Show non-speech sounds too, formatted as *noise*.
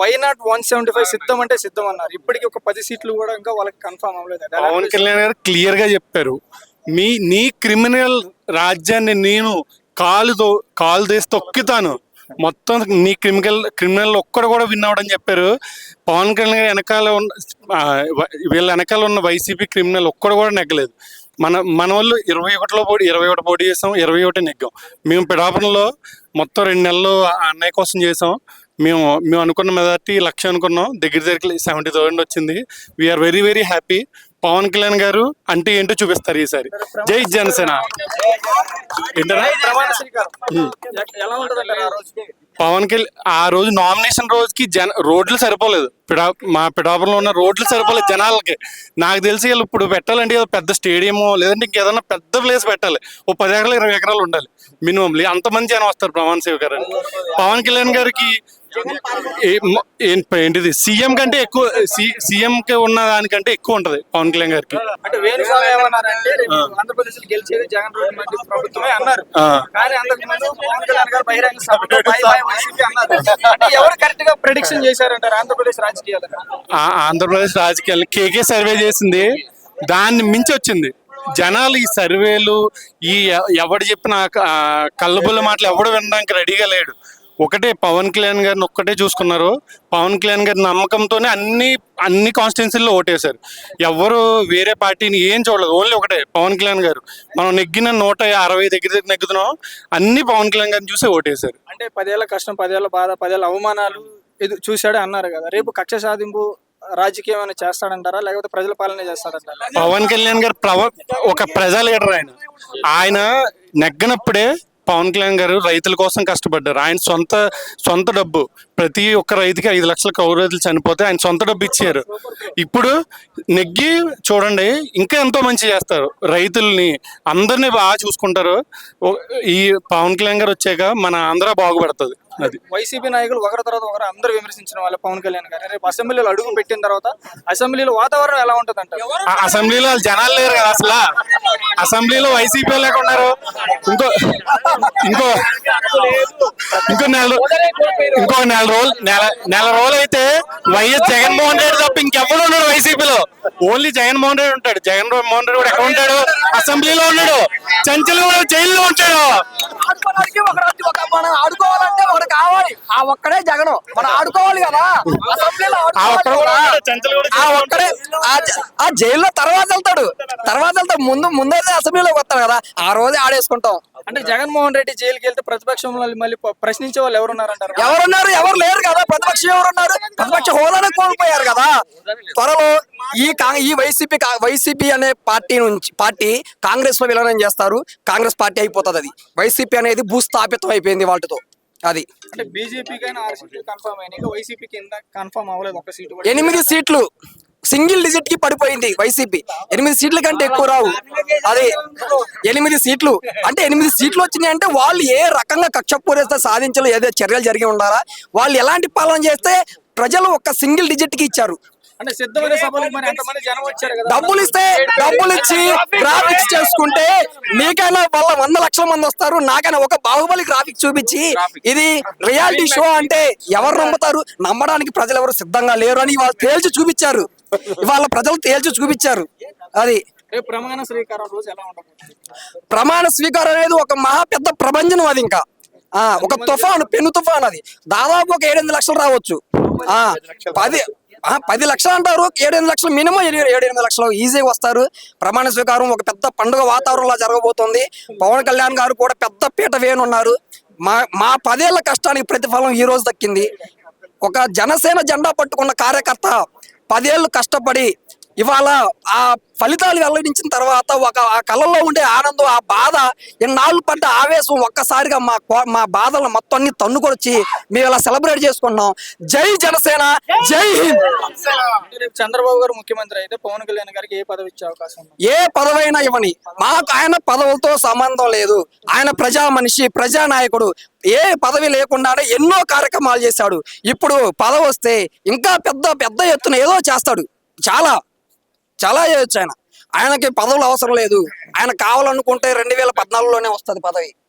Why not one seventy five సిద్ధం అంటే సిద్ధం అన్నారు. ఇప్పటికి ఒక పది సీట్లు కూడా ఇంకా వాళ్ళకి కన్ఫర్మ్ అవ్వలేదు. పవన్ కళ్యాణ్ గారు క్లియర్గా చెప్పారు. మీ నీ క్రిమినల్ రాజ్యాన్ని నేను కాలుతో కాలు తీసి తొక్కుతాను. మొత్తం నీ క్రిమినల్ క్రిమినల్ ఒక్కడు కూడా విన్ అవ్వడని చెప్పారు. పవన్ కళ్యాణ్ గారి వెనకాల ఉన్న వీళ్ళ వెనకాల ఉన్న వైసీపీ క్రిమినల్ ఒక్కడు కూడా నెగ్గలేదు. మన మన వాళ్ళు ఇరవై ఒకటిలో పోటీ ఇరవై ఒకటి పోటీ చేసాం ఇరవై ఒకటి నెగ్గాం. మేము పిడాపనలో మొత్తం రెండు నెలలు అన్నయ్య కోసం చేసాం. మేము మేము అనుకున్న మెజార్టీ లక్ష అనుకున్నాం. దగ్గర దగ్గర సెవెంటీ థౌసండ్ వచ్చింది. We're very very happy Pawan Kalyan గారు అంటే ఏంటో చూపిస్తారు ఈసారి. జై జనసేన. పవన్ కళ్యాణ్ ఆ రోజు నామినేషన్ రోజుకి జన రోడ్లు సరిపోలేదు. పిడా మా పిడాపురంలో ఉన్న రోడ్లు సరిపోలేదు జనాలకి. నాకు తెలిసి వీళ్ళు ఇప్పుడు పెట్టాలంటే ఏదో పెద్ద స్టేడియం లేదంటే ఇంకేదన్నా పెద్ద ప్లేస్ పెట్టాలి. ఓ పది ఎకరాలు ఇరవై ఎకరాలు ఉండాలి. మినిమం అంతమంది జనం వస్తారు ప్రమాణ స్వీకారానికి. పవన్ కళ్యాణ్ గారికి ఏంటిది? సీఎం కంటే ఎక్కువ సీఎం కి ఉన్న దానికంటే ఎక్కువ ఉంటది పవన్ కళ్యాణ్ గారికి. అంటే వేణుస్వామి ఏమన్నారంటే రేపు ఆంధ్రప్రదేశ్లో గెలిచేది జగన్ రెడ్డి ప్రభుత్వమే అన్నారు. ఆ. కానీ అంతకు ముందు పవన్ కళ్యాణ్ గారు బహిరంగ సభలో *laughs* బై బై వైసీపీ అన్నారు. అంటే ఎవరు కరెక్ట్గా ప్రెడిక్షన్ చేశారంటారు ఆంధ్రప్రదేశ్ రాజకీయాలు ఆ- ఆంధ్రప్రదేశ్ రాజకీయాలు కేకే సర్వే చేసింది. దాన్ని మించి వచ్చింది జనాలు ఈ సర్వేలు ఈ ఎవడు చెప్పిన ఆ కళ్ళబుల్ల మాటలు ఎవడు వినడానికి రెడీగా లేడు. ఒకటే పవన్ కళ్యాణ్ గారిని ఒక్కటే చూసుకున్నారు. పవన్ కళ్యాణ్ గారి నమ్మకంతోనే అన్ని అన్ని కాన్స్టిట్యున్సీల్లో ఓటేశారు. ఎవరు వేరే పార్టీని ఏం చూడలేదు. ఓన్లీ ఒకటే పవన్ కళ్యాణ్ గారు. మనం నెగ్గిన నూట అరవై దగ్గర దగ్గర నెగ్గుతున్నాం. అన్ని పవన్ కళ్యాణ్ గారిని చూసి ఓటేశారు. అంటే పదేళ్ళ కష్టం పదేళ్ళ బాధ పదేళ్ళ అవమానాలు ఇది చూశాడే అన్నారు కదా. రేపు కక్ష సాధింపు రాజకీయం ఏమైనా చేస్తాడంటారా? లేకపోతే ప్రజల పాలన చేస్తాడంటారా? పవన్ కళ్యాణ్ గారు ప్రవ ఒక ప్రజా లీడర్ ఆయన. ఆయన నెగ్గనప్పుడే పవన్ కళ్యాణ్ గారు రైతుల కోసం కష్టపడ్డారు. ఆయన సొంత సొంత డబ్బు. ప్రతి ఒక్క రైతుకి ఐదు లక్షల కౌరవులు చనిపోతే ఆయన సొంత డబ్బు ఇచ్చారు. ఇప్పుడు నెగ్గి చూడండి ఇంకా ఎంతో మంచి చేస్తారు. రైతుల్ని అందరినీ బాగా చూసుకుంటారు. ఈ పవన్ కళ్యాణ్ గారు వచ్చాక మన ఆంధ్ర బాగుపడుతుంది. అది. వైసీపీ నాయకులు ఒకరి తర్వాత ఒకరు అందరూ విమర్శించిన వాళ్ళ పవన్ కళ్యాణ్ గారు. రేపు అసెంబ్లీలో అడుగు పెట్టిన తర్వాత అసెంబ్లీలో వాతావరణం ఎలా ఉంటుంది అసెంబ్లీలో వాళ్ళు జనాలు లేరు కదా అసలు. అసెంబ్లీలో వైసీపీ లేకున్నారు ఇంకో ఇంకో ఇంకో నెల ఇంకో నెల రోజులు నెల నెల రోజులు అయితే వైఎస్ జగన్మోహన్ రెడ్డి తప్ప ఇంకెవరు ఉన్నాడు వైసీపీలో. ఓన్లీ జగన్మోహన్ రెడ్డి ఉంటాడు. జగన్ మోహన్ రెడ్డి కూడా ఎక్కడ ఉంటాడు? అసెంబ్లీలో ఉన్నాడు. చంచల్ కూడా జైల్లో ఉంటాడు. మనం ఆడుకోవాలంటే ఒకటి కావాలి. ఆ ఒక్కడే జగన్. మనం ఆడుకోవాలి కదా. అసెంబ్లీలో ఆ ఒక్కడు కూడా ఆ ఒక్కడే జైల్లో తర్వాత వెళ్తాడు. తర్వాత వెళ్తాడు ముందు ముందైతే అసెంబ్లీలోకి వస్తాడు కదా. ఆ రోజే ఆడేసుకుంటాం. అంటే జగన్మోహన్ రెడ్డి జైలుకి వెళ్తే ప్రతిపక్షంలో మళ్ళీ ప్రశ్నించే వాళ్ళు ఎవరున్నారంటారు? ఎవరున్నారు? ఎవరు లేరు కదా. ప్రతిపక్షం ఎవరున్నారు? ప్రతిపక్ష హోదానే కోల్పోయారు కదా. త్వరలో ఈ కా- ఈ వైసీపీ కా- వైసీపీ అనే పార్టీ నుంచి పార్టీ కాంగ్రెస్లో విలీనం చేస్తారు. కాంగ్రెస్ పార్టీ అయిపోతుంది అది. వైసీపీ అనేది భూస్థాపితం అయిపోయింది వాటితో అది. అంటే బీజేపీకి అయినా ఆరు సీట్లు కన్ఫర్మ్ అయినాయి. వైసీపీ కింద కన్ఫర్మ్ అవ్వలేదు ఒక సీటు కూడా. ఎనిమిది సీట్లు. సింగిల్ డిజిట్కి పడిపోయింది వైసీపీ. ఎనిమిది సీట్ల కంటే ఎక్కువ రావు. అది ఎనిమిది సీట్లు. అంటే ఎనిమిది సీట్లు వచ్చినాయి అంటే వాళ్ళు ఏ రకంగా కక్ష పూరేస్తే సాధించలో ఏదో చర్యలు జరిగి ఉండాలా? వాళ్ళు ఎలాంటి పాలన చేస్తే ప్రజలు ఒక సింగిల్ డిజిట్కి ఇచ్చారు. అంటే సిద్ధమైన సభలకు మరి ఎంతమంది జనం వచ్చారు కదా. డబ్బులు ఇస్తే డబ్బులు ఇచ్చి గ్రాఫిక్స్ చేసుకుంటే నీకైనా వాళ్ళ వంద లక్షల మంది వస్తారు నాకైనా ఒక బాహుబలి గ్రాఫిక్స్ చూపించి ఇది రియాలిటీ షో అంటే ఎవరు నమ్ముతారు? నమ్మడానికి ప్రజలు ఎవరు సిద్ధంగా లేరు అని వాళ్ళు తేల్చి చూపించారు. ఇవాళ ప్రజలు తేల్చి చూపించారు. అది ప్రమాణ స్వీకారం రోజు ఎలా ఉండబోతుంది? ప్రమాణ స్వీకారం అనేది ఒక మహా పెద్ద ప్రభంజనం అది ఇంకా. ఆ ఒక తుఫాను పెను తుఫాన్ అది. దాదాపు ఒక ఏడెనిమిది లక్షలు రావచ్చు. ఆ పది పది లక్షలు అంటారు. ఏడెనిమిది లక్షలు మినిమం ఏడెనిమిది లక్షలు. ఈజీగా వస్తారు. ప్రమాణ స్వీకారం ఒక పెద్ద పండుగ వాతావరణంలో జరగబోతోంది. పవన్ కళ్యాణ్ గారు కూడా పెద్ద పీట వేయనున్నారు మా మా పదేళ్ళ కష్టానికి ప్రతిఫలం ఈ రోజు దక్కింది. ఒక జనసేన జెండా పట్టుకున్న కార్యకర్త పదేళ్ళు కష్టపడి ఇవాళ ఆ ఫలితాలు వెల్లడించిన తర్వాత ఒక ఆ కళ్ళల్లో ఉండే ఆనందం ఆ బాధ ఇన్నాళ్ళు పడ్డ ఆవేశం ఒక్కసారిగా మా మా బాధలు మొత్తం అన్ని తన్నుకొచ్చి మేము ఇలా సెలబ్రేట్ చేసుకున్నాం జై జనసేన జై హింద్. చంద్రబాబు గారు ముఖ్యమంత్రి అయితే పవన్ కళ్యాణ్ గారికి ఏ పదవి ఇచ్చే అవకాశం ఏ పదవైనా ఇవ్వని. మాకు ఆయన పదవులతో సంబంధం లేదు. ఆయన ప్రజా మనిషి ప్రజా నాయకుడు. ఏ పదవి లేకుండానే ఎన్నో కార్యక్రమాలు చేశాడు. ఇప్పుడు పదవి వస్తే ఇంకా పెద్ద పెద్ద ఎత్తున ఏదో చేస్తాడు. చాలా. చాలా చేయొచ్చు ఆయన. ఆయనకి పదవులు అవసరం లేదు. ఆయన కావాలనుకుంటే రెండు వేల పద్నాలుగులోనే వస్తుంది పదవి.